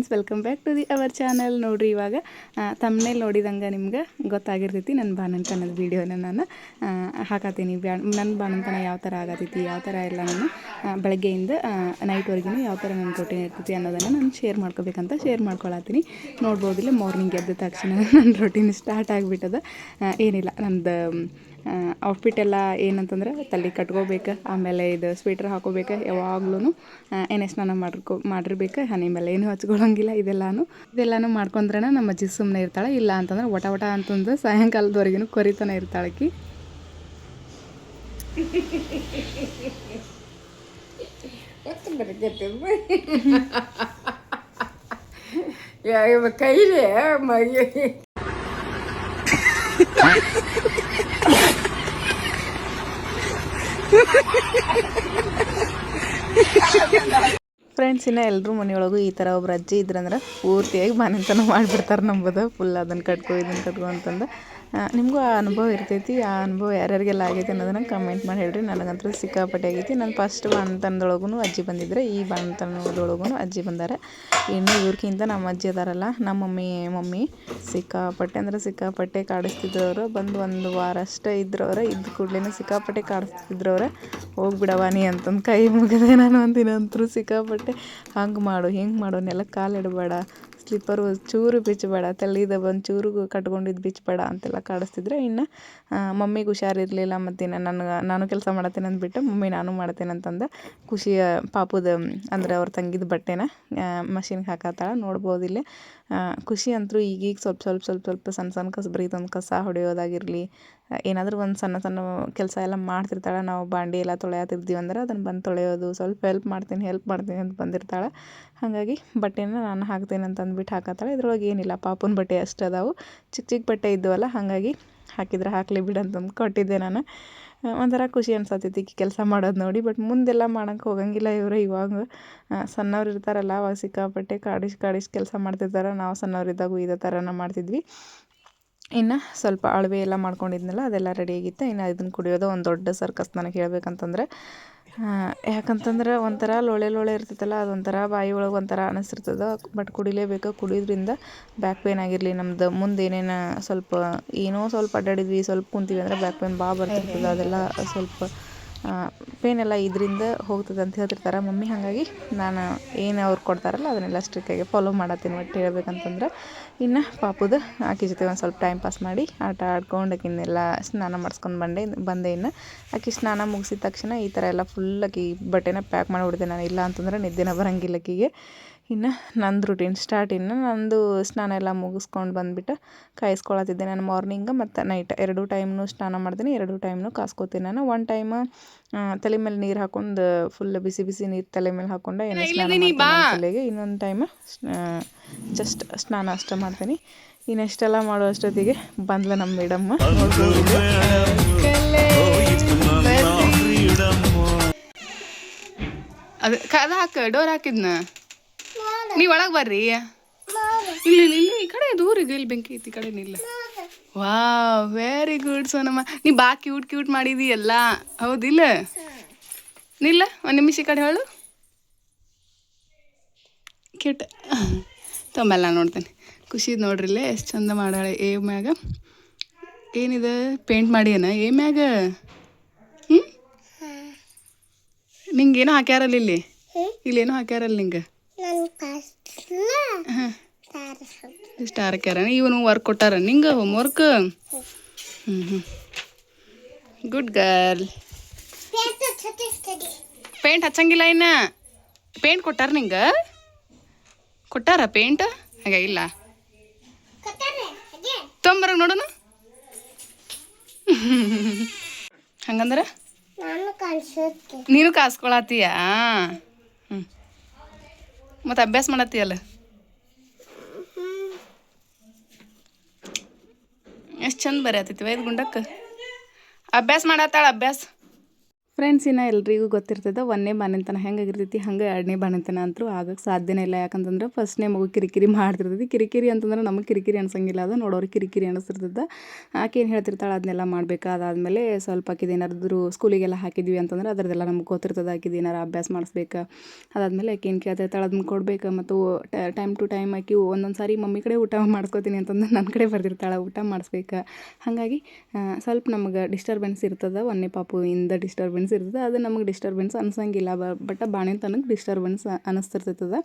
Friends welcome back to the our channel ನೋಡ್ರಿ ಇವಾಗ ತಮ್ಮನೇಲಿ ನೋಡಿದಂಗೆ ನಿಮ್ಗೆ ಗೊತ್ತಾಗಿರ್ತೈತಿ ನನ್ನ ಬಾನಂತನದ ವೀಡಿಯೋನ ನಾನು ಹಾಕತ್ತೀನಿ ಬ್ಯಾ ನನ್ನ ಬಾನಂತನ ಯಾವ ಥರ ಆಗತೈತಿ, ಯಾವ ಥರ ಎಲ್ಲ ನಾನು ಬೆಳಗ್ಗೆಯಿಂದ ನೈಟ್ವರೆಗೂ ಯಾವ ಥರ ನನ್ನ ರೊಟೀನ್ ಇರ್ತೈತಿ ಅನ್ನೋದನ್ನು ನಾನು ಶೇರ್ ಮಾಡ್ಕೋಬೇಕಂತ ಶೇರ್ ಮಾಡ್ಕೊಳತ್ತೀನಿ. ನೋಡ್ಬೋದಿಲ್ಲ ಮಾರ್ನಿಂಗ್ ಎದ್ದ ತಕ್ಷಣ ನನ್ನ ರೊಟೀನ್ ಸ್ಟಾರ್ಟ್ ಆಗಿಬಿಟ್ಟದ. ಏನಿಲ್ಲ, ನಂದು ಔಟ್ಫಿಟ್ ಎಲ್ಲ ಏನಂತಂದ್ರೆ ತಲೆ ಕಟ್ಕೋಬೇಕು, ಆಮೇಲೆ ಇದು ಸ್ವೆಟ್ರ್ ಹಾಕೋಬೇಕು ಯಾವಾಗ್ಲೂ ಎಣ್ಣೆ ಸ್ನಾನ ಮಾಡ್ಕೊ, ಮಾಡಿರ್ಬೇಕು, ಹನಿ ಮೇಲೆ ಏನು ಹಚ್ಕೊಳ್ಳೋಂಗಿಲ್ಲ ಇದೆಲ್ಲಾನು. ಇದೆಲ್ಲಾನು ಮಾಡ್ಕೊಂಡ್ರೆ ನಮ್ಮ ಅಜ್ಜಿ ಸುಮ್ಮನೆ ಇರ್ತಾಳೆ, ಇಲ್ಲ ಅಂತಂದ್ರೆ ಒಟ ಒಟ ಅಂತಂದು ಸಾಯಂಕಾಲದವರೆಗೂ ಕೊರಿತಾನೆ ಇರ್ತಾಳೆ ಕೈಲೇ ಕೈಲಿ ಫ್ರೆಂಡ್ಸ್ ಇನ್ನ ಎಲ್ಲರೂ ಮನೆಯೊಳಗೂ ಈ ಥರ ಒಬ್ರು ಅಜ್ಜಿ ಇದ್ರಂದ್ರೆ ಪೂರ್ತಿಯಾಗಿ ಮನೆತನ ಮಾಡಿಬಿಡ್ತಾರೆ ನಂಬೋದು. ಫುಲ್ ಅದನ್ನು ಕಟ್ಕೊ ಇದನ್ನು ಕಟ್ಕೊ ಅಂತಂದು. ನಿಮಗೂ ಆ ಅನುಭವ ಇರ್ತೈತಿ, ಆ ಅನುಭವ ಯಾರ್ಯಾರಿಗೆಲ್ಲ ಆಗೈತಿ ಅನ್ನೋದನ್ನ ಕಮೆಂಟ್ ಮಾಡಿ ಹೇಳ್ರಿ. ನನಗಂತೂ ಸಿಕ್ಕಾಪಟ್ಟೆ ಆಗೈತಿ. ನಾನು ಫಸ್ಟ್ ಬಾಣತನದೊಳಗೂ ಅಜ್ಜಿ ಬಂದಿದ್ರೆ, ಈ ಬಾಣತನದೊಳಗೂ ಅಜ್ಜಿ ಬಂದಾರೆ. ಇನ್ನು ಇವ್ರಿಗಿಂತ ನಮ್ಮ ಅಜ್ಜಿ ಅದಾರಲ್ಲ, ನಮ್ಮ ಮಮ್ಮಿ ಮಮ್ಮಿ ಸಿಕ್ಕಾಪಟ್ಟೆ ಅಂದ್ರೆ ಸಿಕ್ಕಾಪಟ್ಟೆ ಕಾಡಿಸ್ತಿದ್ರು ಅವರು ಬಂದು ಒಂದು ವಾರ ಅಷ್ಟೇ ಇದ್ರವ್ರೆ. ಇದ್ದ ಕೂಡಲೇ ಸಿಕ್ಕಾಪಟ್ಟೆ ಕಾಡಿಸ್ತಿದ್ರವ್ರೆ. ಹೋಗ್ಬಿಡವ ನೀ ಅಂತಂದು ಕೈ ಮುಗಿದೆ ನಾನು ಅಂತೀನಿ ಅಂತರೂ ಸಿಕ್ಕಾಪಟ್ಟೆ. ಹಂಗೆ ಮಾಡು, ಹಿಂಗೆ ಮಾಡು ನೆಲಕ್ಕೆ ಕಾಲು ಇಡಬೇಡ. ಸ್ಲಿಪ್ಪರು ಚೂರು ಬಿಚ್ಚಬೇಡ ತಲೆದ ಒಂದು ಚೂರು ಕಟ್ಕೊಂಡಿದ್ದು ಬಿಚ್ಚಬೇಡ ಅಂತೆಲ್ಲ ಕಾಡಿಸ್ತಿದ್ರೆ ಇನ್ನು ಮಮ್ಮಿಗೆ ಹುಷಾರಿರಲಿಲ್ಲ ಮತ್ತು ಇನ್ನು ನನಗೆ, ನಾನು ಕೆಲಸ ಮಾಡತ್ತೇನೆ ಅಂದ್ಬಿಟ್ಟು ಮಮ್ಮಿ ನಾನು ಮಾಡ್ತೇನೆ ಅಂತಂದು ಖುಷಿಯ ಪಾಪುದ, ಅಂದ್ರೆ ಅವ್ರ ತಂಗಿದ ಬಟ್ಟೆನ ಮಷಿನ್ಗೆ ಹಾಕತ್ತಾಳ. ನೋಡ್ಬೋದು ಇಲ್ಲಿ ಖುಷಿ ಅಂತೂ ಈಗೀಗ ಸ್ವಲ್ಪ ಸ್ವಲ್ಪ ಸ್ವಲ್ಪ ಸ್ವಲ್ಪ ಸಣ್ಣ ಸಣ್ಣ ಕಸ ಬರೀ ತಂದು ಕಸ ಹೊಡೆಯೋದಾಗಿರಲಿ ಏನಾದರೂ ಒಂದು ಸಣ್ಣ ಸಣ್ಣ ಕೆಲಸ ಎಲ್ಲ ಮಾಡ್ತಿರ್ತಾಳೆ, ನಾವು ಬಾಂಡೆ ಎಲ್ಲ ತೊಳೆಯತ್ತಿರ್ತೀವಿ ಅಂದ್ರೆ ಅದನ್ನು ಬಂದು ತೊಳೆಯೋದು, ಸ್ವಲ್ಪ ಹೆಲ್ಪ್ ಮಾಡ್ತೀನಿ ಹೆಲ್ಪ್ ಮಾಡ್ತೀನಿ ಅಂತ ಬಂದಿರ್ತಾಳೆ. ಹಾಗಾಗಿ ಬಟ್ಟೆನ ನಾನು ಹಾಕ್ತೇನೆ ಅಂತ ಅಂದ್ಬಿಟ್ಟು ಹಾಕತ್ತಾಳೆ. ಇದ್ರೊಳಗೆ ಏನಿಲ್ಲ, ಪಾಪುನ ಬಟ್ಟೆ ಅಷ್ಟು ಅದಾವು. ಚಿಕ್ಕ ಚಿಕ್ಕ ಬಟ್ಟೆ ಇದ್ದವಲ್ಲ ಹಾಗಾಗಿ ಹಾಕಿದ್ರೆ ಹಾಕಲಿ ಬಿಡು ಅಂತಂದು ಕೊಟ್ಟಿದ್ದೆ ನಾನು. ಒಂಥರ ಖುಷಿ ಅನ್ಸತ್ತೈತಿ ಕೆಲಸ ಮಾಡೋದು ನೋಡಿ ಬಟ್ ಮುಂದೆಲ್ಲ ಮಾಡೋಕ್ಕೆ ಹೋಗಂಗಿಲ್ಲ ಇವರು ಇವಾಗ. ಸಣ್ಣವ್ರು ಇರ್ತಾರಲ್ಲ, ಅವಾಗ ಸಿಕ್ಕಾಪಟ್ಟೆ ಕಾಡಿಸ್ ಕಾಡಿಸ್ ಕೆಲಸ ಮಾಡ್ತಿರ್ತಾರೆ, ನಾವು ಸಣ್ಣವ್ರಿದ್ದಾಗೂ ಇದೇ ಥರನ ಮಾಡ್ತಿದ್ವಿ. ಇನ್ನು ಸ್ವಲ್ಪ ಅಳವೆ ಎಲ್ಲ ಮಾಡ್ಕೊಂಡಿದ್ನಲ್ಲ, ಅದೆಲ್ಲ ರೆಡಿ ಆಗಿತ್ತು, ಇನ್ನು ಇದನ್ನು ಕುಡಿಯೋದು ಒಂದು ದೊಡ್ಡ ಸರ್ಕಸ್ ನನಗೆ ಹೇಳ್ಬೇಕಂತಂದ್ರೆ. ಆ, ಯಾಕಂತಂದ್ರೆ ಒಂಥರ ಲೋಳೆ ಲೋಳೆ ಇರ್ತೈತಲ್ಲ ಅದೊಂಥರ ಬಾಯಿ ಒಳಗೆ ಒಂಥರ ಅನಿಸ್ತಿರ್ತದೆ ಬಟ್ ಕುಡಿಲೇಬೇಕು ಕುಡಿಯೋದ್ರಿಂದ ಬ್ಯಾಕ್ ಪೇನ್ ಆಗಿರಲಿ. ನಮ್ದು ಮುಂದೆ ಏನೇನು ಸ್ವಲ್ಪ ಏನೋ ಸ್ವಲ್ಪ ಅಡ್ಡಾಡಿದ್ವಿ ಸ್ವಲ್ಪ ಕುಂತೀವಿ ಅಂದ್ರೆ ಬ್ಯಾಕ್ ಪೇನ್ ಭಾಳ ಬರ್ತಿರ್ತದೆ. ಅದೆಲ್ಲ ಸ್ವಲ್ಪ ಪೇನ್ ಎಲ್ಲ ಇದರಿಂದ ಹೋಗ್ತದೆ ಅಂತ ಹೇಳ್ತಿರ್ತಾರೆ. ಮಮ್ಮಿ ಹಾಗಾಗಿ ನಾನು ಏನು ಅವ್ರು ಕೊಡ್ತಾರಲ್ಲ ಅದನ್ನೆಲ್ಲ ಸ್ಟ್ರಿಕ್ಟಾಗಿ ಫಾಲೋ ಮಾಡತ್ತೀನಿ. ಒಟ್ಟು ಹೇಳ್ಬೇಕಂತಂದ್ರೆ ಇನ್ನು ಪಾಪುದು ಆಕೆ ಜೊತೆ ಒಂದು ಸ್ವಲ್ಪ ಟೈಮ್ ಪಾಸ್ ಮಾಡಿ ಆಟ ಆಡ್ಕೊಂಡು ಆಕಿನ್ನೆಲ್ಲ ಸ್ನಾನ ಮಾಡಿಸ್ಕೊಂಡು ಬಂದೆ ಬಂದೆ ಇನ್ನು. ಆಕೆ ಸ್ನಾನ ಮುಗಿಸಿದ ತಕ್ಷಣ ಈ ಥರ ಎಲ್ಲ ಫುಲ್ ಆಕಿ ಬಟ್ಟೆನ ಪ್ಯಾಕ್ ಮಾಡಿಬಿಡ್ದೆ ನಾನು. ಇಲ್ಲ ಅಂತಂದ್ರೆ ನಿದ್ದೆನ ಬರೋಂಗಿಲ್ಲ ಆಕಿಗೆ. ಇನ್ನು ನಂದು ರೂಟೀನ್ ಸ್ಟಾರ್ಟ್ ಇನ್ನು ನಂದು ಸ್ನಾನ ಎಲ್ಲ ಮುಗಿಸ್ಕೊಂಡು ಬಂದುಬಿಟ್ಟು ಕಾಯಿಸ್ಕೊಳತ್ತಿದ್ದೆ. ನಾನು ಮಾರ್ನಿಂಗ್ ಮತ್ತು ನೈಟ್ ಎರಡೂ ಟೈಮ್ನು ಸ್ನಾನ ಮಾಡ್ತೀನಿ ಎರಡೂ ಟೈಮ್ನು ಕಾಸ್ಕೋತೀನಿ. ನಾನು ಒನ್ ಟೈಮ್ ತಲೆ ಮೇಲೆ ನೀರು ಹಾಕೊಂಡು ಫುಲ್ ಬಿಸಿ ಬಿಸಿ ನೀರು ತಲೆ ಮೇಲೆ ಹಾಕೊಂಡು ಏನೋ ಸ್ನಾನ ಮಾಡ್ತೀನಿ ತಲೆಗೆ. ಇನ್ನೊಂದು ಟೈಮ್ ಜಸ್ಟ್ ಸ್ನಾನ ಅಷ್ಟೇ ಮಾಡ್ತೀನಿ. ಇನ್ನೆಷ್ಟೆಲ್ಲ ಮಾಡೋ ಅಷ್ಟೊತ್ತಿಗೆ ಬಂದ್ಲ ನಮ್ಮ ಮೇಡಮ್ಮ ಅದು ಕದ ಹಾಕ ಡೋರ್ ಹಾಕಿದ್ನ? ನೀವು ಒಳಗೆ ಬರ್ರಿ. ಇಲ್ಲಿ ಇಲ್ಲ ಈ ಕಡೆ ದೂರಿಗೆ ಇಲ್ಲಿ ಬೆಂಕಿ ಐತಿ ಈ ಕಡೆ ನಿಲ್ಲ ವಾ ವೆರಿ ಗುಡ್ ಸೋನಮ್ಮ. ನೀ ಬಾ ಕ್ಯೂಟ್ ಕ್ಯೂಟ್ ಮಾಡಿದಿ ಎಲ್ಲ ಹೌದಿಲ್ಲ ನಿಲ್ಲ ಒಂದು ನಿಮಿಷ ಈ ಕಡೆ ಹೇಳು. ಕ್ಯೂಟ್ ತೊಂಬಲ್ಲ ನೋಡ್ತೇನೆ. ಖುಷಿ ನೋಡ್ರಿಲ್ಲೇ ಎಷ್ಟು ಚಂದ ಮಾಡಾಳೆ ಏ ಮ್ಯಾಗ. ಏನಿದೆ? ಪೇಂಟ್ ಮಾಡ್ಯಾನ? ಏ ಮ್ಯಾಗ? ಹ್ಞೂ ನಿಂಗೇನೋ ಹಾಕ್ಯಾರಲ್ಲ ಇಲ್ಲಿ? ಇಲ್ಲೇನೋ ಹಾಕ್ಯಾರಲ್ಲ ನಿಂಗೆ? ಸ್ಟಾರ್ ಹಾಕ್ಯಾರ ಇವನು ವರ್ಕ್ ಕೊಟ್ಟಾರ? ನಿಂಗೆ ಹೋಮ್ ವರ್ಕ್ ಹ್ಞೂ ಹ್ಞೂ ಗುಡ್ ಗರ್ಲ್ ಪೇಂಟ್ ಹಚ್ಚಂಗಿಲ್ಲ ಇನ್ನ? ಪೇಂಟ್ ಕೊಟ್ಟಾರ ನಿಂಗೆ? ಕೊಟ್ಟಾರ ಪೇಂಟ್ ಹಾಗೆ ಇಲ್ಲ. ತೊಂಬರ ನೋಡೋಣ. ಹಂಗಂದ್ರೆ? ನೀನು ಕಾಸ್ಕೊಳತ್ತೀಯ ಹ್ಞೂ ಮತ್ತು ಅಭ್ಯಾಸ ಮಾಡತ್ತೀಯಲ್ಲ? ಎಷ್ಟು ಚಂದ ಬರೆಯತ್ತೈತಿ ವೈದ್ ಗುಂಡಕ್ಕೆ? ಅಭ್ಯಾಸ ಮಾಡತ್ತಾಳ ಅಭ್ಯಾಸ? ಫ್ರೆಂಡ್ಸ್ ಇನ್ನು ಎಲ್ರಿಗೂ ಗೊತ್ತಿರ್ತದೆ ಒಂದನೇ ಬಾಣಂತನ ಹೆಂಗಾಗಿರ್ತೈತಿ ಹಂಗೆ ಎರಡನೇ ಬಾಣಂತನ ಅಂತೂ ಆಗಕ್ಕೆ ಸಾಧ್ಯನೇ ಇಲ್ಲ. ಯಾಕಂತಂದ್ರೆ ಫಸ್ಟ್ನೇ ಮಗು ಕಿರಿಕಿರಿ ಮಾಡ್ತಿರ್ತೈತಿ. ಕಿರಿಕಿರಿ ಅಂತಂದ್ರೆ ನಮಗೆ ಕಿರಿಕಿರಿ ಅನ್ಸಂಗಿಲ್ಲ. ಅದು ನೋಡೋರು ಕಿರಿಕಿರಿ ಅನಿಸ್ತಿರ್ತದೆ ಆಕೆ ಏನು ಹೇಳ್ತಿರ್ತಾಳೆ ಅದನ್ನೆಲ್ಲ ಮಾಡ್ಬೇಕು? ಅದಾದಮೇಲೆ ಸ್ವಲ್ಪ ಆಕಿದು ಏನಾದ್ರು ಸ್ಕೂಲಿಗೆಲ್ಲ ಹಾಕಿದ್ವಿ ಅಂತಂದ್ರೆ ಅದರದೆಲ್ಲ ನಮ್ಗೆ ಗೊತ್ತಿರ್ತದೆ. ಆಕಿದು ಏನಾರು ಅಭ್ಯಾಸ ಮಾಡಿಸ್ಬೇಕು? ಅದಾದಮೇಲೆ ಆಕೆ ಏನು ಕೇಳ್ತಿರ್ತಾಳೆ ಅದನ್ನ ಕೊಡ್ಬೇಕು? ಮತ್ತು ಟೈಮ್ ಟು ಟೈಮ್ ಆಕಿ ಒಂದೊಂದು ಸಾರಿ, ಮಮ್ಮಿ ಕಡೆ ಊಟ ಮಾಡ್ಕೋತೀನಿ ಅಂತಂದ್ರೆ ನನ್ನ ಕಡೆ ಬರ್ತಿರ್ತಾಳೆ ಊಟ ಮಾಡಿಸ್ಬೇಕು? ಹಾಗಾಗಿ ಸ್ವಲ್ಪ ನಮಗೆ ಡಿಸ್ಟರ್ಬೆನ್ಸ್ ಇರ್ತದೆ. ಒಂದನೇ ಪಾಪು ಇಂದ ಡಿಸ್ಟರ್ಬೆನ್ಸ್ ಇರ್ತದೆ, ಅದು ನಮಗೆ ಡಿಸ್ಟರ್ಬೆನ್ಸ್ ಅನ್ಸಂಗಿಲ್ಲ. ಬಟ್ ಬಾಣಿನ ತನಕ ಡಿಸ್ಟರ್ಬೆನ್ಸ್ ಅನಿಸ್ತಿರ್ತದೆ.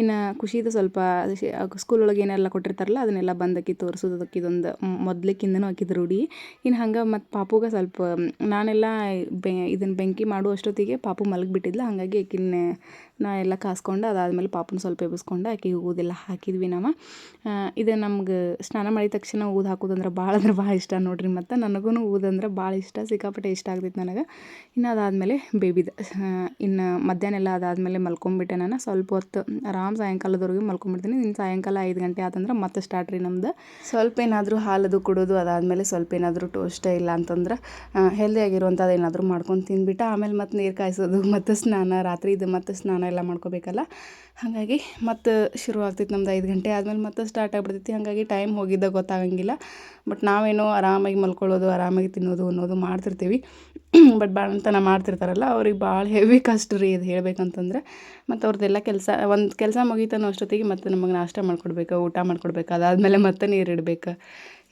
ಇನ್ನು ಖುಷಿದು ಸ್ವಲ್ಪ ಸ್ಕೂಲ್ ಒಳಗೆ ಏನೆಲ್ಲ ಕೊಟ್ಟಿರ್ತಾರಲ್ಲ, ಅದನ್ನೆಲ್ಲ ಬಂದಕ್ಕಿ ತೋರಿಸೋದಕ್ಕೆ ಇದೊಂದು ಮೊದ್ಲಿಕ್ಕಿಂದನೂ ಹಾಕಿದ್ರು ರೂಢಿ. ಇನ್ನು ಹಂಗೆ ಮತ್ತು ಪಾಪುಗೆ ಸ್ವಲ್ಪ, ನಾನೆಲ್ಲ ಬೆ ಇದನ್ನು ಬೆಂಕಿ ಮಾಡುವಷ್ಟೊತ್ತಿಗೆ ಪಾಪು ಮಲಗಿಬಿಟ್ಟಿದ್ಲ, ಹಾಗಾಗಿ ಆಕಿನ ನಾ ಎಲ್ಲ ಕಾಸ್ಕೊಂಡು ಅದಾದಮೇಲೆ ಪಾಪನ ಸ್ವಲ್ಪ ಎಬ್ಬಿಸ್ಕೊಂಡು ಆಕೆಗೆ ಊದೆಲ್ಲ ಹಾಕಿದ್ವಿ ನಾವು. ಇದು ನಮ್ಗೆ ಸ್ನಾನ ಮಾಡಿದ ತಕ್ಷಣ ಊದು ಹಾಕೋದಂದ್ರೆ ಭಾಳ ಅಂದ್ರೆ ಭಾಳ ಇಷ್ಟ ನೋಡ್ರಿ ಮತ್ತು. ನನಗೂ ಊದಂದ್ರೆ ಭಾಳ ಇಷ್ಟ, ಸಿಕ್ಕಾಪಟ್ಟೆ ಇಷ್ಟ ಆಗ್ತೈತೆ ನನಗೆ. ಇನ್ನು ಅದಾದಮೇಲೆ ಬೇಬಿದ ಇನ್ನು ಮಧ್ಯಾಹ್ನ ಎಲ್ಲ ಅದಾದಮೇಲೆ ಮಲ್ಕೊಂಬಿಟ್ಟೆ ನಾನು. ಸ್ವಲ್ಪ ಹೊತ್ತು ಆರಾಮ್ ಸಾಯಂಕಾಲದವರೆಗೂ ಮಲ್ಕೊಂಬಿಡ್ತೀನಿ. ಇನ್ನು ಸಾಯಂಕಾಲ ಐದು ಗಂಟೆ ಆತಂದ್ರೆ ಮತ್ತೆ ಸ್ಟಾರ್ಟ್ ರೀ ನಮ್ದು. ಸ್ವಲ್ಪ ಏನಾದರೂ ಹಾಲದು ಕುಡೋದು, ಅದಾದಮೇಲೆ ಸ್ವಲ್ಪ ಏನಾದರೂ ಟೋಸ್ಟ್ ಇಲ್ಲ ಅಂತಂದ್ರೆ ಹೆಲ್ದಿ ಆಗಿರುವಂಥದ್ದು ಏನಾದರೂ ಮಾಡ್ಕೊಂಡು ತಿಂದ್ಬಿಟ್ಟು ಆಮೇಲೆ ಮತ್ತೆ ನೀರು ಕಾಯಿಸೋದು, ಮತ್ತು ಸ್ನಾನ ರಾತ್ರಿ ಇದು ಮತ್ತೆ ಸ್ನಾನ ಎಲ್ಲ ಮಾಡ್ಕೋಬೇಕಲ್ಲ. ಹಾಗಾಗಿ ಮತ್ತೆ ಶುರು ಆಗ್ತೈತಿ ನಮ್ದು ಐದು ಗಂಟೆ ಆದಮೇಲೆ ಮತ್ತೆ ಸ್ಟಾರ್ಟ್ ಆಗ್ಬಿಡ್ತೈತಿ ಹಾಗಾಗಿ ಟೈಮ್ ಹೋಗಿದ್ದ ಗೊತ್ತಾಗಂಗಿಲ್ಲ. ಬಟ್ ನಾವೇನೋ ಆರಾಮಾಗಿ ಮಲ್ಕೊಳ್ಳೋದು, ಆರಾಮಾಗಿ ತಿನ್ನೋದು ಅನ್ನೋದು ಮಾಡ್ತಿರ್ತೀವಿ. ಬಟ್ ಬಾಣಂತನ ಮಾಡ್ತಿರ್ತಾರಲ್ಲ, ಅವ್ರಿಗೆ ಭಾಳ ಹೆವಿ ಕಷ್ಟ ರೀ ಇದು ಹೇಳ್ಬೇಕಂತಂದ್ರೆ. ಮತ್ತು ಅವ್ರದ್ದೆಲ್ಲ ಕೆಲಸ, ಒಂದು ಕೆಲಸ ಮುಗೀತನೋ ಅಷ್ಟೊತ್ತಿಗೆ ಮತ್ತೆ ನಮಗೆ ನಾಷ್ಟ ಮಾಡ್ಕೊಡ್ಬೇಕು, ಊಟ ಮಾಡ್ಕೊಡ್ಬೇಕು, ಅದಾದಮೇಲೆ ಮತ್ತೆ ನೀರು ಇಡಬೇಕು.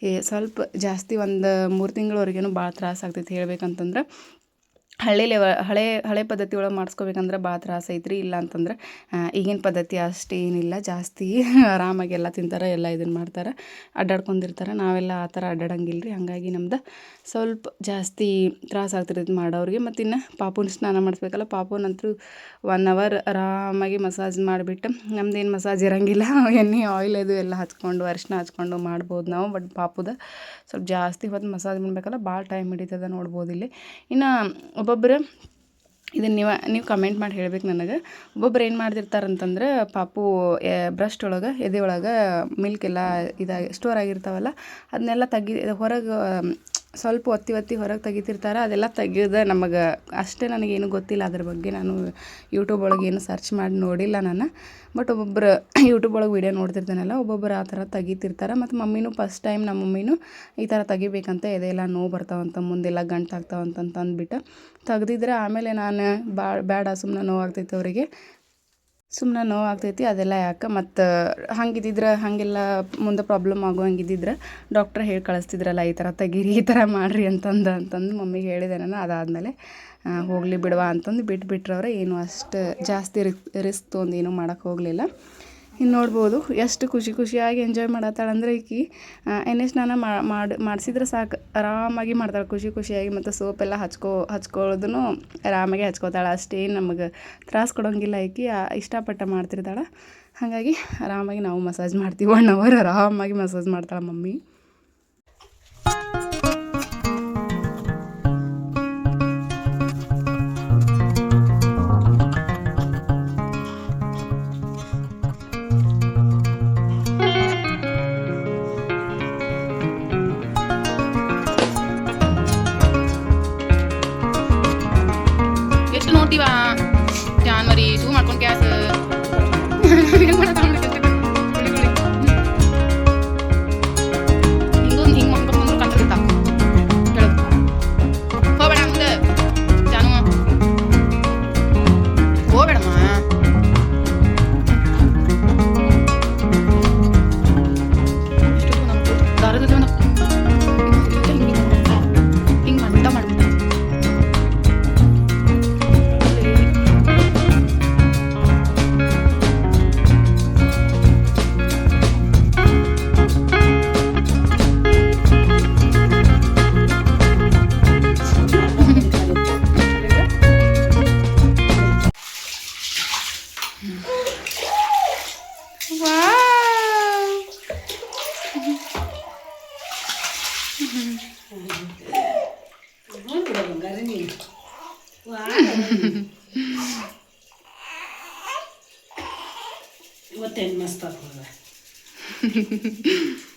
ಏ, ಸ್ವಲ್ಪ ಜಾಸ್ತಿ ಒಂದು ಮೂರು ತಿಂಗಳವರೆಗೇನು ಭಾಳ ತ್ರಾಸ ಆಗ್ತೈತಿ ಹೇಳ್ಬೇಕಂತಂದ್ರೆ. ಲೆವ, ಹಳೆ ಹಳೆ ಪದ್ಧತಿ ಒಳಗೆ ಮಾಡಿಸ್ಕೋಬೇಕಂದ್ರೆ ಭಾಳ ತ್ರಾಸ ಐತ್ರಿ. ಇಲ್ಲ ಅಂತಂದ್ರೆ ಈಗಿನ ಪದ್ಧತಿ ಅಷ್ಟೇನಿಲ್ಲ ಜಾಸ್ತಿ ಆರಾಮಾಗಿ ಎಲ್ಲ ತಿಂತಾರೆ, ಎಲ್ಲ ಇದನ್ನು ಮಾಡ್ತಾರೆ, ಅಡ್ಡಾಡ್ಕೊಂಡಿರ್ತಾರೆ. ನಾವೆಲ್ಲ ಆ ಥರ ಅಡ್ಡಾಡಂಗಿಲ್ಲ ರೀ ಹಾಗಾಗಿ ನಮ್ದು ಸ್ವಲ್ಪ ಜಾಸ್ತಿ ತ್ರಾಸ ಆಗ್ತಿರ್ತೈತೆ ಮಾಡೋರಿಗೆ. ಮತ್ತು ಇನ್ನು ಪಾಪುನ ಸ್ನಾನ ಮಾಡಿಸ್ಬೇಕಲ್ಲ ಪಾಪುನಂತೂ ಒನ್ ಅವರ್ ಆರಾಮಾಗಿ ಮಸಾಜ್ ಮಾಡಿಬಿಟ್ಟು, ನಮ್ದೇನು ಮಸಾಜ್ ಇರಂಗಿಲ್ಲ. ಎಣ್ಣೆ ಆಯಿಲ್ ಅದು ಎಲ್ಲ ಹಚ್ಕೊಂಡು ಅರಿಶಿನ ಹಚ್ಕೊಂಡು ಮಾಡ್ಬೋದು ನಾವು. ಬಟ್ ಪಾಪುದ ಸ್ವಲ್ಪ ಜಾಸ್ತಿ ಹೊತ್ತು ಮಸಾಜ್ ಮಾಡಬೇಕಲ್ಲ, ಭಾಳ ಟೈಮ್ ಹಿಡಿತದ ನೋಡ್ಬೋದು ಇಲ್ಲಿ. ಇನ್ನು ಒಬ್ಬೊಬ್ಬರು ಇದನ್ನು ನೀವು ನೀವು ಕಮೆಂಟ್ ಮಾಡಿ ಹೇಳ್ಬೇಕು ನನಗೆ. ಒಬ್ಬೊಬ್ರು ಏನು ಮಾಡ್ತಿರ್ತಾರಂತಂದ್ರೆ ಪಾಪು ಬ್ರಸ್ಟ್ ಒಳಗೆ, ಎದೆ ಒಳಗೆ ಮಿಲ್ಕ್ ಎಲ್ಲ ಇದಾಗಿ ಸ್ಟೋರ್ ಆಗಿರ್ತಾವಲ್ಲ ಅದನ್ನೆಲ್ಲ ತೆಗಿ ಹೊರಗೆ ಸ್ವಲ್ಪ ಒತ್ತಿ ಒತ್ತಿ ಹೊರಗೆ ತೆಗಿತಿರ್ತಾರೆ, ಅದೆಲ್ಲ ತೆಗೆದ ನಮಗೆ ಅಷ್ಟೇ ನನಗೇನು ಗೊತ್ತಿಲ್ಲ ಅದ್ರ ಬಗ್ಗೆ. ನಾನು ಯೂಟ್ಯೂಬ್ ಒಳಗೆ ಏನು ಸರ್ಚ್ ಮಾಡಿ ನೋಡಿಲ್ಲ ನಾನು. ಬಟ್ ಒಬ್ಬೊಬ್ರು ಯೂಟ್ಯೂಬ್ ಒಳಗೆ ವೀಡಿಯೋ ನೋಡ್ತಿರ್ತಾನಲ್ಲ, ಒಬ್ಬೊಬ್ರು ಆ ಥರ ತೆಗಿತಿರ್ತಾರೆ. ಮತ್ತು ಮಮ್ಮಿನೂ ಫಸ್ಟ್ ಟೈಮ್ ನಮ್ಮ ಮಮ್ಮಿನೂ ಈ ಥರ ತೆಗಿಬೇಕಂತ ಎದೆಲ್ಲ ನೋವು ಬರ್ತಾವಂತ ಮುಂದೆಲ್ಲ ಗಂಟು ಆಗ್ತಾವಂತಂತ ಅಂದ್ಬಿಟ್ಟು ತೆಗ್ದಿದ್ರೆ ಆಮೇಲೆ ನಾನು ಭಾಳ ಬೇಡ ಸುಮ್ಮನೆ ನೋವಾಗ್ತೈತೆ ಅವರಿಗೆ. ಸುಮ್ಮನೆ ನೋವಾಗ್ತೈತಿ, ಅದೆಲ್ಲ ಯಾಕೆ? ಮತ್ತು ಹಂಗಿದ್ದಿದ್ರೆ, ಹಾಗೆಲ್ಲ ಮುಂದೆ ಪ್ರಾಬ್ಲಮ್ ಆಗೋ ಹಂಗಿದ್ದಿದ್ರೆ ಡಾಕ್ಟ್ರ್ ಹೇಳಿ ಕಳಿಸ್ತಿದ್ರಲ್ಲ, ಈ ಥರ ತೆಗೀರಿ, ಈ ಥರ ಮಾಡಿರಿ ಅಂತಂದು ಅಂತಂದು ಮಮ್ಮಿಗೆ ಹೇಳಿದೆ ನಾನು. ಅದಾದಮೇಲೆ ಹೋಗಲಿ ಬಿಡುವ ಅಂತಂದು ಬಿಟ್ಬಿಟ್ರೆ ಅವ್ರೆ ಏನು ಅಷ್ಟು ಜಾಸ್ತಿ ರಿಸ್ಕ್ ತೊಗೊಂಡು ಏನೂ ಮಾಡೋಕ್ಕೆ ಹೋಗಲಿಲ್ಲ. ಇನ್ನು ನೋಡ್ಬೋದು, ಎಷ್ಟು ಖುಷಿ ಖುಷಿಯಾಗಿ ಎಂಜಾಯ್ ಮಾಡತ್ತಾಳೆ ಅಂದ್ರೆ ಈಕಿ ಎಣ್ಣೆ ಸ್ನಾನ ಮಾಡಿ, ಮಾಡಿಸಿದ್ರೆ ಸಾಕು, ಆರಾಮಾಗಿ ಮಾಡ್ತಾಳೆ, ಖುಷಿ ಖುಷಿಯಾಗಿ ಮತ್ತು ಸೋಪೆಲ್ಲ ಹಚ್ಕೋ ಹಚ್ಕೊಳ್ಳೋದನ್ನು ಆರಾಮಾಗಿ ಹಚ್ಕೋತಾಳೆ. ಅಷ್ಟೇನು ನಮಗೆ ತ್ರಾಸು ಕೊಡೋಂಗಿಲ್ಲ ಈಕಿ ಇಷ್ಟಪಟ್ಟು ಮಾಡ್ತಿರ್ತಾಳೆ. ಹಾಗಾಗಿ ಆರಾಮಾಗಿ ನಾವು ಮಸಾಜ್ ಮಾಡ್ತೀವಿ ಒನ್ ಅವರ್ ಆರಾಮಾಗಿ ಮಸಾಜ್ ಮಾಡ್ತಾಳೆ ಮಮ್ಮಿ. 嗯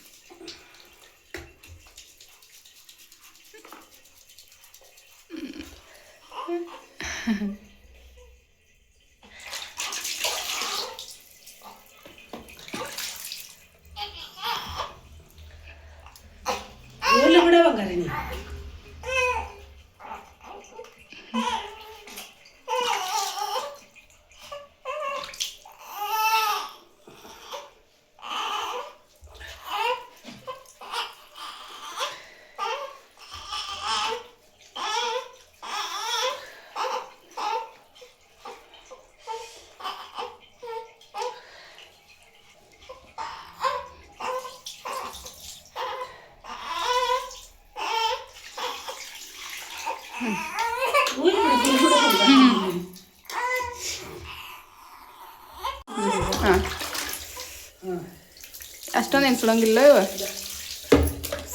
ಅಷ್ಟೊಂದು ಎನ್ಸುಳಂಗಿಲ್ಲ ಇವ.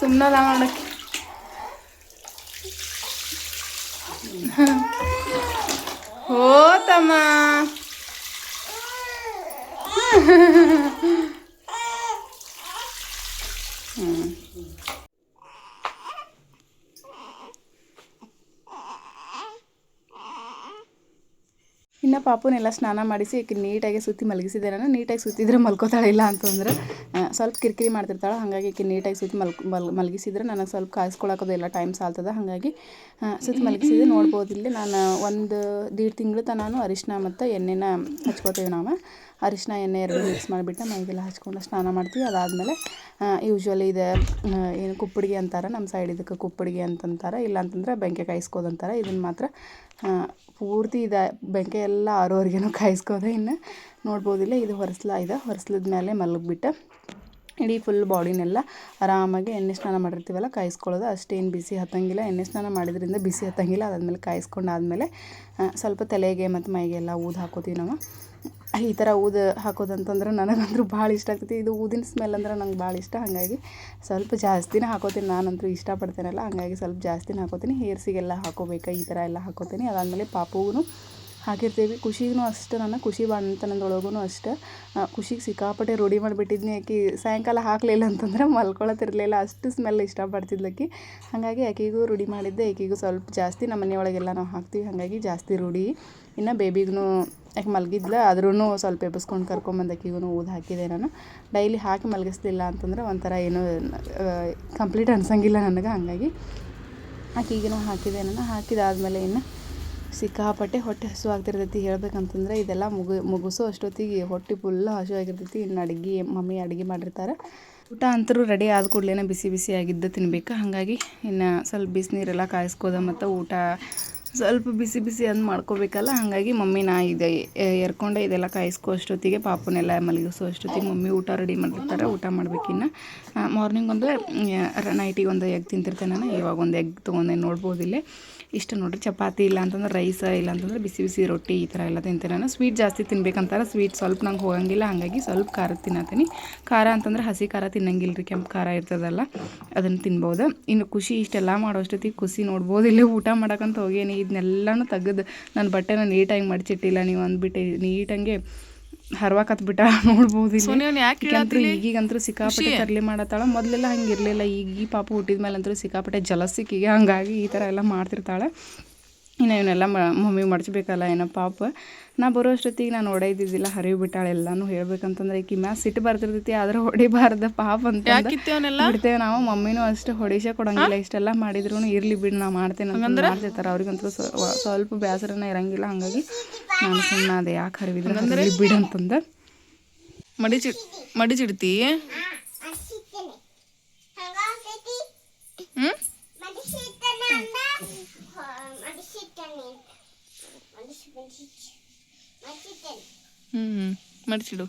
ಸುಮ್ಮನೆ ಮಾಡಕ್ಕೆ ಹೋತಮ್ಮ ಇನ್ನು ಪಾಪುನೆಲ್ಲ ಸ್ನಾನ ಮಾಡಿಸಿ ಈಕೆ ನೀಟಾಗಿ ಸುತ್ತಿ ಮಲಗಿಸಿದೆ ನಾನು. ನೀಟಾಗಿ ಸುತ್ತಿದ್ರೆ ಮಲ್ಕೋತಾಳೆ ಇಲ್ಲ ಅಂತಂದ್ರೆ ಸ್ವಲ್ಪ ಕಿರಿಕಿರಿ ಮಾಡ್ತಿರ್ತಾಳೆ. ಹಾಗಾಗಿ ಈಕೆ ನೀಟಾಗಿ ಸುತ್ತಿ ಮಲ್ ಮಲ್, ಮಲಗಿಸಿದ್ರೆ ನನಗೆ ಸ್ವಲ್ಪ ಕಾಯಿಸ್ಕೊಳಕೋದು ಎಲ್ಲ ಟೈಮ್ ಸಾಲ್ತದ. ಹಾಗಾಗಿ ಸುತ್ತಿ ಮಲಗಿಸಿದ್ರೆ ನೋಡ್ಬೋದು ಇಲ್ಲಿ ನಾನು ಒಂದು ದೀಡ್ ತಿಂಗಳು ನಾನು ಅರಿಶಿನ ಮತ್ತು ಎಣ್ಣೆನ ಹಚ್ಕೋತೀವಿ ನಾವು. ಅರಿಶಿನ ಎಣ್ಣೆ ಎರಡು ಮಿಕ್ಸ್ ಮಾಡಿಬಿಟ್ಟು ಮೈಗೆಲ್ಲ ಹಚ್ಕೊಂಡು ಸ್ನಾನ ಮಾಡ್ತೀವಿ. ಅದಾದಮೇಲೆ ಯೂಶ್ವಲಿ ಇದು ಏನು ಕುಪ್ಪಡಿಗೆ ಅಂತಾರೆ ನಮ್ಮ ಸೈಡ್ ಇದಕ್ಕೆ ಕುಪ್ಪಡಿಗೆ ಅಂತಂತಾರೆ ಇಲ್ಲ ಅಂತಂದ್ರೆ ಬೆಂಕಿ ಕಾಯಿಸ್ಕೋದು ಅಂತಾರೆ. ಇದನ್ನು ಮಾತ್ರ ಪೂರ್ತಿ ಇದು, ಬೆಂಕಿ ಎಲ್ಲ ಆರೋವರೆಗೂ ಕಾಯಿಸ್ಕೋದೆ ಇನ್ನು. ನೋಡ್ಬೋದಿಲ್ಲ ಇದು ಹೊರಸ್ಲ, ಇದೆ, ಹೊರಸ್ಲದ ಮೇಲೆ ಮಲಗಿಬಿಟ್ಟು, ಇಡೀ ಫುಲ್ ಬಾಡಿನೆಲ್ಲ ಆರಾಮಾಗಿ ಎಣ್ಣೆ ಸ್ನಾನ ಮಾಡಿರ್ತೀವಲ್ಲ, ಕಾಯಿಸ್ಕೊಳ್ಳೋದು. ಅಷ್ಟೇನು ಬಿಸಿ ಹತ್ತಂಗಿಲ್ಲ, ಎಣ್ಣೆ ಸ್ನಾನ ಮಾಡಿದ್ರಿಂದ ಬಿಸಿ ಹತ್ತಂಗಿಲ್ಲ, ಅದಾದಮೇಲೆ ಕಾಯಿಸ್ಕೊಂಡು ಆದಮೇಲೆ ಸ್ವಲ್ಪ ತಲೆಗೆ ಮತ್ತು ಮೈಗೆಲ್ಲ ಊದು ಹಾಕೋತೀವಿ ನಾವು. ಈ ಥರ ಊದು ಹಾಕೋದಂತಂದ್ರೆ ನನಗಂತೂ ಭಾಳ ಇಷ್ಟ ಆಗ್ತೈತಿ. ಇದು ಊದಿನ ಸ್ಮೆಲ್ ಅಂದ್ರೆ ನಂಗೆ ಭಾಳ ಇಷ್ಟ. ಹಾಗಾಗಿ ಸ್ವಲ್ಪ ಜಾಸ್ತಿನೇ ಹಾಕೋತೀನಿ. ನಾನಂತೂ ಇಷ್ಟಪಡ್ತೇನಲ್ಲ. ಹಾಗಾಗಿ ಸ್ವಲ್ಪ ಜಾಸ್ತಿನೇ ಹಾಕೋತೀನಿ. ಹೇರ್ಸಿಗೆಲ್ಲ ಹಾಕೋಬೇಕಾ? ಈ ಥರ ಎಲ್ಲ ಹಾಕೋತೀನಿ. ಅದಾದಮೇಲೆ ಪಾಪುಗೂ ಹಾಕಿರ್ತೀವಿ ಖುಷಿಗೂ ಅಷ್ಟೇ, ನನ್ನ ಖುಷಿ ಬಾಣಂತನದೊಳಗೂ ಅಷ್ಟೇ. ಖುಷಿಗೆ ಸಿಕ್ಕಾಪಟ್ಟೆ ರೂಢಿ ಮಾಡಿಬಿಟ್ಟಿದ್ನಿ ಆಕಿ. ಸಾಯಂಕಾಲ ಹಾಕಲಿಲ್ಲ ಅಂತಂದ್ರೆ ಮಲ್ಕೊಳತಿರ್ಲಿಲ್ಲ. ಅಷ್ಟು ಸ್ಮೆಲ್ ಇಷ್ಟಪಡ್ತಿದ್ಲಕ್ಕಿ ಹಾಗಾಗಿ ಆಕೆಗೂ ರೂಢಿ ಮಾಡಿದ್ದೆ. ಆಕಿಗೂ ಸ್ವಲ್ಪ ಜಾಸ್ತಿ ನಮ್ಮ ಮನೆಯೊಳಗೆಲ್ಲ ನಾವು ಹಾಕ್ತೀವಿ. ಹಾಗಾಗಿ ಜಾಸ್ತಿ ರೂಢಿ. ಇನ್ನು ಬೇಬಿಗೂ ಯಾಕೆ ಮಲಗಿದ್ಲ. ಆದ್ರೂ ಸ್ವಲ್ಪ ಎಬ್ಬಿಸ್ಕೊಂಡು ಕರ್ಕೊಂಬಂದು ಆಕಿಗೂ ಊದು ಹಾಕಿದೆ ನಾನು. ಡೈಲಿ ಹಾಕಿ ಮಲಗಿಸ್ಲಿಲ್ಲ ಅಂತಂದ್ರೆ ಒಂಥರ ಏನು ಕಂಪ್ಲೀಟ್ ಅನ್ಸಂಗಿಲ್ಲ ನನಗೆ. ಹಾಗಾಗಿ ಆಕಿಗೂ ಹಾಕಿದೆ ನಾನು. ಹಾಕಿದಾದ್ಮೇಲೆ ಇನ್ನು ಸಿಕ್ಕಾಪಟ್ಟೆ ಹೊಟ್ಟೆ ಹಸು ಆಗ್ತಿರ್ತೈತಿ. ಹೇಳ್ಬೇಕಂತಂದ್ರೆ ಇದೆಲ್ಲ ಮುಗು, ಮುಗಿಸೋ ಅಷ್ಟೊತ್ತಿಗೆ ಹೊಟ್ಟೆ ಫುಲ್ ಹಸು ಆಗಿರ್ತೈತಿ. ಇನ್ನು ಅಡುಗೆ, ಮಮ್ಮಿ ಅಡುಗೆ ಮಾಡಿರ್ತಾರೆ. ಊಟ ಅಂತರೂ ರೆಡಿ ಆದ ಕೂಡಲೇ ಬಿಸಿ ಬಿಸಿ ಆಗಿದ್ದು ತಿನ್ಬೇಕು. ಹಾಗಾಗಿ ಇನ್ನು ಸ್ವಲ್ಪ ಬಿಸಿನೀರೆಲ್ಲ ಕಾಯಿಸ್ಕೋದ ಮತ್ತು ಊಟ ಸ್ವಲ್ಪ ಬಿಸಿ ಬಿಸಿ ಅಂದು ಮಾಡ್ಕೋಬೇಕಲ್ಲ. ಹಾಗಾಗಿ ಮಮ್ಮಿ ನಾ ಇದೆ ಎರ್ಕೊಂಡೆ ಇದೆಲ್ಲ ಕಾಯಿಸ್ಕೋ ಅಷ್ಟೊತ್ತಿಗೆ, ಪಾಪನೆಲ್ಲ ಮಲಗಿಸೋ ಅಷ್ಟೊತ್ತಿಗೆ ಮಮ್ಮಿ ಊಟ ರೆಡಿ ಮಾಡಿರ್ತಾರೆ ಊಟ ಮಾಡ್ಬೇಕಿನ್ನು ಮಾರ್ನಿಂಗ್ ಒಂದು ನೈಟಿಗೆ ಒಂದು ಎಗ್ ತಿಂತಿರ್ತೇನೆ ನಾನು. ಇವಾಗ ಒಂದು ಎಗ್ ತೊಗೊಂಡೆ ನೋಡ್ಬೋದು ಇಲ್ಲೇ ಇಷ್ಟ ನೋಡಿರಿ ಚಪಾತಿ ಇಲ್ಲ ಅಂತಂದ್ರೆ ರೈಸ್ ಇಲ್ಲ ಅಂತಂದ್ರೆ ಬಿಸಿ ಬಿಸಿ ರೊಟ್ಟಿ ಈ ಥರ ಎಲ್ಲ ತಿಂತೀನಿ ನಾನು. ಸ್ವೀಟ್ ಜಾಸ್ತಿ ತಿನ್ಬೇಕಂತಾರೆ ಸ್ವೀಟ್ ಸ್ವಲ್ಪ ನಂಗೆ ಹೋಗಂಗಿಲ್ಲ, ಹಾಗಾಗಿ ಸ್ವಲ್ಪ ಖಾರ ತಿನ್ನತ್ತೀನಿ. ಖಾರ ಅಂತಂದ್ರೆ ಹಸಿ ಖಾರ ತಿನ್ನಂಗಿಲ್ಲ ರೀ, ಕೆಂಪು ಖಾರ ಇರ್ತದಲ್ಲ, ಅದನ್ನು ತಿನ್ಬೋದು. ಇನ್ನು ಖುಷಿ ಇಷ್ಟೆಲ್ಲ ಮಾಡೋ ಅಷ್ಟೊತ್ತಿಗೆ ಖುಷಿ ನೋಡ್ಬೋದು. ಇಲ್ಲೇ ಊಟ ಮಾಡೋಕ್ಕಂತ ಹೋಗೇನಿ ಇದನ್ನೆಲ್ಲನೂ ತೆಗೆದು ನನ್ನ ಬಟ್ಟೆನ ನೀಟಾಗಿ ಮಡಚಿಟ್ಟಿಲ್ಲ, ನೀವು ಅಂದ್ಬಿಟ್ಟು ನೀಟಂಗೆ ಹರ್ವಾಕತ್ ಬಿಟ್ಟ ನೋಡ್ಬೋದು ಈಗೀಗಂತೂ ಸಿಕ್ಕಾಪಟ್ಟೆ ತರಲೆ ಮಾಡತ್ತಾಳ. ಮೊದಲೆಲ್ಲ ಹಂಗೆ ಇರಲಿಲ್ಲ ಈಗ ಈ ಪಾಪ ಹುಟ್ಟಿದ ಮೇಲೆ ಅಂತೂ ಸಿಕ್ಕಾಪಟ್ಟೆ ಜಲಸಿಕ್ಕಿಗೆ ಹಂಗಾಗಿ ಈ ಥರ ಎಲ್ಲ ಮಾಡ್ತಿರ್ತಾಳೆ. ಇನ್ನು ಇವನ್ನೆಲ್ಲ ಮಮ್ಮಿ ಮಡ್ಚಬೇಕಲ್ಲ ಏನೋ ಪಾಪ. ನಾ ಬರೋ ಅಷ್ಟೊತ್ತಿಗೆ ನಾನು ಹೊಡೆದಿದ್ದಿಲ್ಲ ಹರಿವು ಬಿಟ್ಟಾಳೆ ಎಲ್ಲಾನು ಹೇಳ್ಬೇಕಂತಂದ್ರೆ ಈಕಿ ಮ್ಯಾಸ್ ಸಿಟ್ಟು ಬರ್ತಿರ್ತೈತಿ ಆದ್ರೆ ಹೊಡಿಬಾರ್ದ ಪಾಪ ಅಂತ ಬಿಡ್ತೇವೆ ನಾವು. ಮಮ್ಮಿನೂ ಅಷ್ಟೇ ಹೊಡಿಸೇ ಕೊಡಂಗಿಲ್ಲ. ಇಷ್ಟೆಲ್ಲ ಮಾಡಿದ್ರು ಇರ್ಲಿ ಬಿಡು ನಾ ಮಾಡ್ತೇನೆ ಅಂತ ಮಾಡ್ತಿರ್ತಾರೆ. ಅವ್ರಿಗಂತೂ ಸ್ವ- ಸ್ವಲ್ಪ ಬೇಸರನ ಇರಂಗಿಲ್ಲ. ಹಾಗಾಗಿ ನಾನು ಸುಮ್ಮನೆ ಅದೇ ಯಾಕೆ ಹರಿವಿದ್ರೆ ಹರಿಲಿ ಬಿಡು ಅಂತಂದ. ಮಡಿಚಿ ಮಡಿಚಿಡ್ತಿ ಹ್ಮ್? ಹ್ಮ್ ಮಡಿಚಿಡು